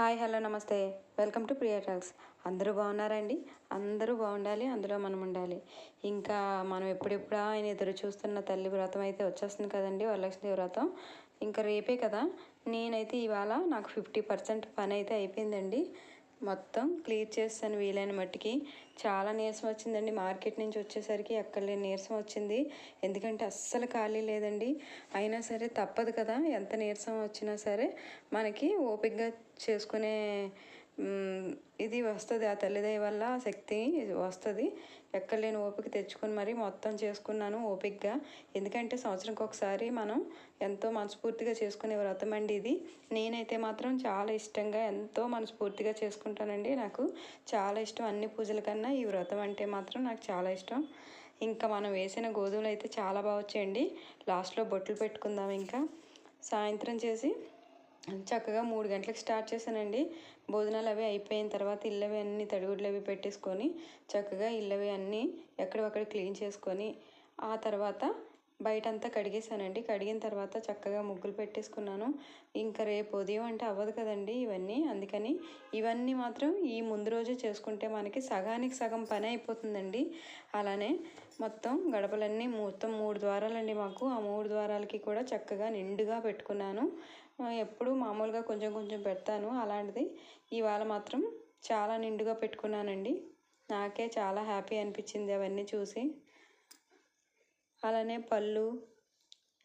Hi hello నమస్తే. Welcome to Priya talks. అందరూ బాగున్నారండి? అందరూ బాగుండాలి అందులో మనం ఉండాలి. ఇంకా మనం ఎప్పుడెప్పుడు ఆయన ఎదురు చూస్తున్న తల్లి వ్రతం అయితే వచ్చేస్తుంది కదండి వరలక్ష్మి వ్రతం. ఇంకా రేపే కదా? నేనైతే ఇవాళ నాకు ఫిఫ్టీ పర్సెంట్ పని అయితే అయిపోయిందండి. మొత్తం క్లియర్ చేస్తాను వీలైన మట్టికి. చాలా నీరసం వచ్చిందండి. మార్కెట్ నుంచి వచ్చేసరికి ఎక్కడ లేని నీరసం వచ్చింది. ఎందుకంటే అస్సలు ఖాళీ లేదండి. అయినా సరే తప్పదు కదా. ఎంత నీరసం వచ్చినా సరే మనకి ఓపికగా చేసుకునే ఇది వస్తుంది. ఆ తల్లిదయ వల్ల ఆ శక్తి వస్తుంది. ఎక్కడ లేని ఓపిక తెచ్చుకుని మరి మొత్తం చేసుకున్నాను ఓపికగా ఎందుకంటే సంవత్సరంకి ఒకసారి మనం ఎంతో మనస్ఫూర్తిగా చేసుకునే వ్రతం అండి ఇది. నేనైతే మాత్రం చాలా ఇష్టంగా ఎంతో మనస్ఫూర్తిగా చేసుకుంటానండి. నాకు చాలా ఇష్టం అన్ని పూజల కన్నా ఈ వ్రతం అంటే మాత్రం నాకు చాలా ఇష్టం. ఇంకా మనం వేసిన గోధుమలు అయితే చాలా బాగా వచ్చాయండి. లాస్ట్లో బొట్లు పెట్టుకుందాం ఇంకా. సాయంత్రం చేసి చక్కగా మూడు గంటలకు స్టార్ట్ చేశానండి. భోజనాలు అవి అయిపోయిన తర్వాత ఇళ్ళవి అన్నీ తడిగుడ్లు అవి పెట్టేసుకొని చక్కగా ఇళ్ళవి అన్నీ ఎక్కడొక్కడ క్లీన్ చేసుకొని ఆ తర్వాత బయట అంతా కడిగేసానండి కడిగిన తర్వాత చక్కగా ముగ్గులు పెట్టేసుకున్నాను. ఇంకా రేపు ఉదయం అంటే అవ్వదు కదండి ఇవన్నీ. అందుకని ఇవన్నీ మాత్రం ఈ ముందు రోజే చేసుకుంటే మనకి సగానికి సగం పని అయిపోతుందండి. అలానే మొత్తం గడపలన్నీ మొత్తం మూడు ద్వారాలండి మాకు. ఆ మూడు ద్వారాలకి కూడా చక్కగా నిండుగా పెట్టుకున్నాను. ఎప్పుడు మామూలుగా కొంచెం కొంచెం పెడతాను. అలాంటిది ఇవాళ మాత్రం చాలా నిండుగా పెట్టుకున్నానండి. నాకే చాలా హ్యాపీ అనిపించింది అవన్నీ చూసి. అలానే పళ్ళు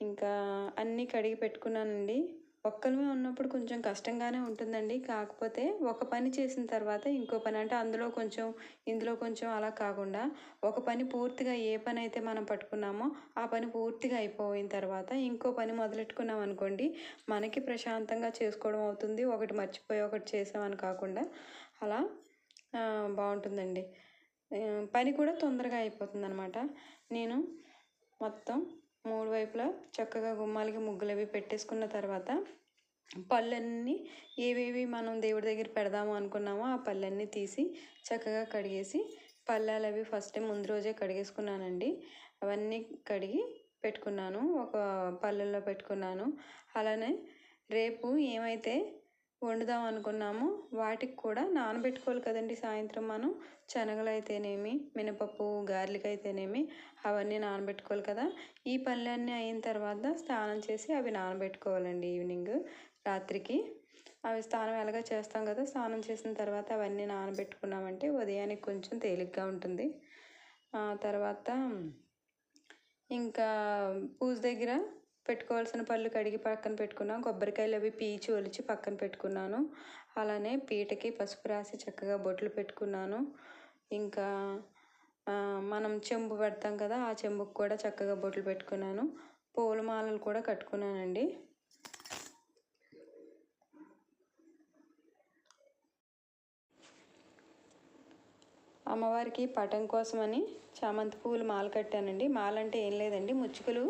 ఇంకా అన్నీ కడిగి పెట్టుకున్నానండి. ఒక్కరిమే ఉన్నప్పుడు కొంచెం కష్టంగానే ఉంటుందండి. కాకపోతే ఒక పని చేసిన తర్వాత ఇంకో పని అంటే అందులో కొంచెం ఇందులో కొంచెం అలా కాకుండా ఒక పని పూర్తిగా ఏ పని అయితే మనం పట్టుకున్నామో ఆ పని పూర్తిగా అయిపోయిన తర్వాత ఇంకో పని మొదలెట్టుకున్నాం అనుకోండి మనకి ప్రశాంతంగా చేసుకోవడం అవుతుంది. ఒకటి మర్చిపోయి ఒకటి చేసామని కాకుండా అలా బాగుంటుందండి. పని కూడా తొందరగా అయిపోతుంది అనమాట నేను మొత్తం మూడు వైపులా చక్కగా గుమ్మాలకి ముగ్గులు అవి పెట్టేసుకున్న తర్వాత పళ్ళన్నీ ఏవేవి మనం దేవుడి దగ్గర పెడదాము అనుకున్నామో ఆ పళ్ళన్నీ తీసి చక్కగా కడిగేసి పళ్ళాలు అవి ఫస్ట్ ముందు రోజే కడిగేసుకున్నానండి. అవన్నీ కడిగి పెట్టుకున్నాను. ఒక పళ్ళల్లో పెట్టుకున్నాను. అలానే రేపు ఏమైతే వండుదాం అనుకున్నాము. వాటికి కూడా నానబెట్టుకోవాలి కదండి సాయంత్రం మనం. శనగలు అయితేనేమి మినపప్పు గార్లిక్ అయితేనేమి అవన్నీ నానబెట్టుకోవాలి కదా. ఈ పనులన్నీ అయిన తర్వాత స్నానం చేసి అవి నానబెట్టుకోవాలండి ఈవినింగ్ రాత్రికి. అవి స్నానం ఎలాగ చేస్తాం కదా స్నానం చేసిన తర్వాత అవన్నీ నానబెట్టుకున్నామంటే ఉదయానికి కొంచెం తేలిగ్గా ఉంటుంది. తర్వాత ఇంకా పూజ దగ్గర పెట్టుకోవాల్సిన పళ్ళు కడిగి పక్కన పెట్టుకున్నాను కొబ్బరికాయలు అవి పీచి ఒలిచి పక్కన పెట్టుకున్నాను. అలానే పీటకి పసుపు రాసి చక్కగా బొట్లు పెట్టుకున్నాను. ఇంకా మనం చెంబు పెడతాం కదా ఆ చెంబుకు కూడా చక్కగా బొట్లు పెట్టుకున్నాను. పూల మాలలు కూడా కట్టుకున్నానండి. అమ్మవారికి పటం కోసమని చామంతి పువ్వులు మాల కట్టానండి. మాల అంటే ఏం లేదండి. ముచ్చుకలు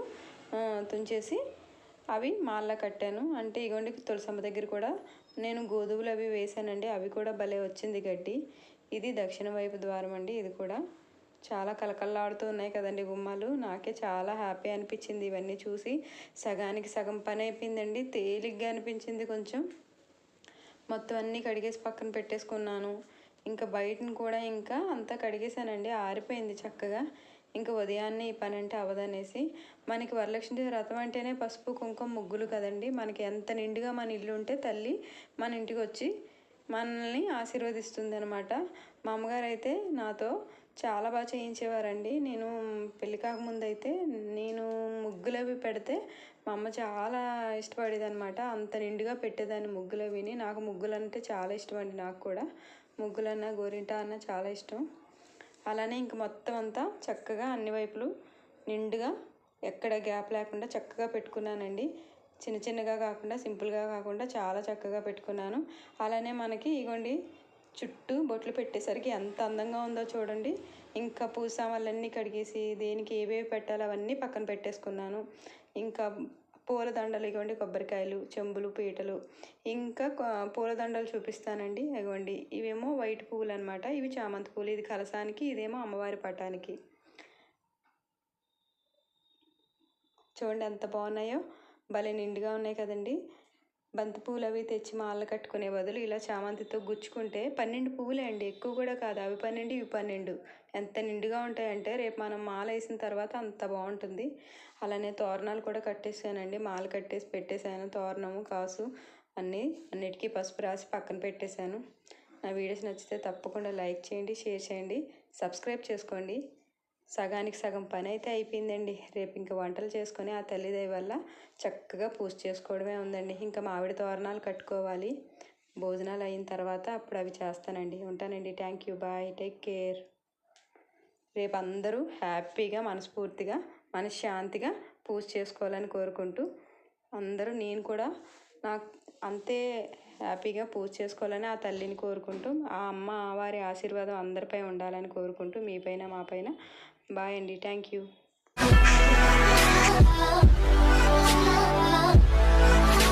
తుంచేసి అవి మాల్లా కట్టాను. అంటే ఇగోండి తులసమ్మ దగ్గర కూడా నేను గోధుమలు అవి వేసానండి. అవి కూడా భలే వచ్చింది గడ్డి. ఇది దక్షిణ వైపు ద్వారం అండి. ఇది కూడా చాలా కలకల్లాడుతూ ఉన్నాయి కదండి గుమ్మాలు. నాకే చాలా హ్యాపీ అనిపించింది ఇవన్నీ చూసి. సగానికి సగం పని అయిపోయిందండి. తేలిగ్గా అనిపించింది కొంచెం. మొత్తం అన్నీ కడిగేసి పక్కన పెట్టేసుకున్నాను. ఇంకా బయటను కూడా ఇంకా అంతా కడిగేసానండి ఆరిపోయింది చక్కగా. ఇంకా ఉదయాన్నే ఈ పని అంటే అవదనేసి మనకి వరలక్ష్మి వ్రతం అంటేనే పసుపు కుంకుమ ముగ్గులు కదండి. మనకి ఎంత నిండుగా మన ఇల్లు ఉంటే తల్లి మన ఇంటికి వచ్చి మనల్ని ఆశీర్వదిస్తుంది అనమాట మా అమ్మగారు అయితే నాతో చాలా బాగా చేయించేవారండి. నేను పెళ్ళి కాకముందు అయితే నేను ముగ్గులు అవి పెడితే మా అమ్మ చాలా ఇష్టపడేది అనమాట అంత నిండుగా పెట్టేదాన్ని ముగ్గులు అవిని. నాకు ముగ్గులు అంటే చాలా ఇష్టం అండి నాకు కూడా. ముగ్గులన్నా గోరింట అన్న చాలా ఇష్టం. అలానే ఇంక మొత్తం అంతా చక్కగా అన్ని వైపులు నిండుగా ఎక్కడ గ్యాప్ లేకుండా చక్కగా పెట్టుకున్నానండి. చిన్న చిన్నగా కాకుండా సింపుల్గా కాకుండా చాలా చక్కగా పెట్టుకున్నాను. అలానే మనకి ఇగోండి చుట్టూ బొట్లు పెట్టేసరికి ఎంత అందంగా ఉందో చూడండి. ఇంకా పూజ కడిగేసి దేనికి ఏవేవి పెట్టాలో అవన్నీ పక్కన పెట్టేసుకున్నాను. ఇంకా పూలదండలు ఇవ్వండి కొబ్బరికాయలు చెంబులు పీటలు. ఇంకా పూలదండలు చూపిస్తానండి. ఇవ్వండి ఇవేమో వైట్ పువ్వులు అనమాట ఇవి చామంతి పూలు. ఇది కలసానికి ఇదేమో అమ్మవారి పటానికి. చూడండి ఎంత బాగున్నాయో. భలే నిండుగా ఉన్నాయి కదండి. బంతిపూలు అవి తెచ్చి మాల కట్టుకునే బదులు ఇలా చామంతితో గుచ్చుకుంటే పన్నెండు పువ్వులే అండి. ఎక్కువ కూడా కాదు. అవి పన్నెండు ఇవి పన్నెండు. ఎంత నిండుగా ఉంటాయంటే రేపు మనం మాల వేసిన తర్వాత అంత బాగుంటుంది. అలానే తోరణాలు కూడా కట్టేసానండి. మాల కట్టేసి పెట్టేశాను తోరణము కాసు అన్నీ అన్నిటికీ పసుపు రాసి పక్కన పెట్టేశాను నా వీడియోస్ నచ్చితే తప్పకుండా లైక్ చేయండి షేర్ చేయండి సబ్స్క్రైబ్ చేసుకోండి. సగానికి సగం పని అయితే అయిపోయిందండి. రేపు ఇంకా వంటలు చేసుకొని ఆ తల్లిదేవి వల్ల చక్కగా పూజ చేసుకోవడమే ఉందండి. ఇంకా మామిడి తోరణాలు కట్టుకోవాలి. భోజనాలు అయిన తర్వాత అప్పుడు అవి చేస్తానండి. ఉంటానండి. Thank you bye take care రేపు అందరూ హ్యాపీగా మనస్ఫూర్తిగా మనశ్శాంతిగా పూజ చేసుకోవాలని కోరుకుంటూ అందరూ నేను కూడా నాకు అంతే హ్యాపీగా పూజ చేసుకోవాలని ఆ తల్లిని కోరుకుంటూ ఆ అమ్మ వారి ఆశీర్వాదం అందరిపై ఉండాలని కోరుకుంటూ మీ పైన మా పైన బాయ్ అండి థ్యాంక్ యూ Ah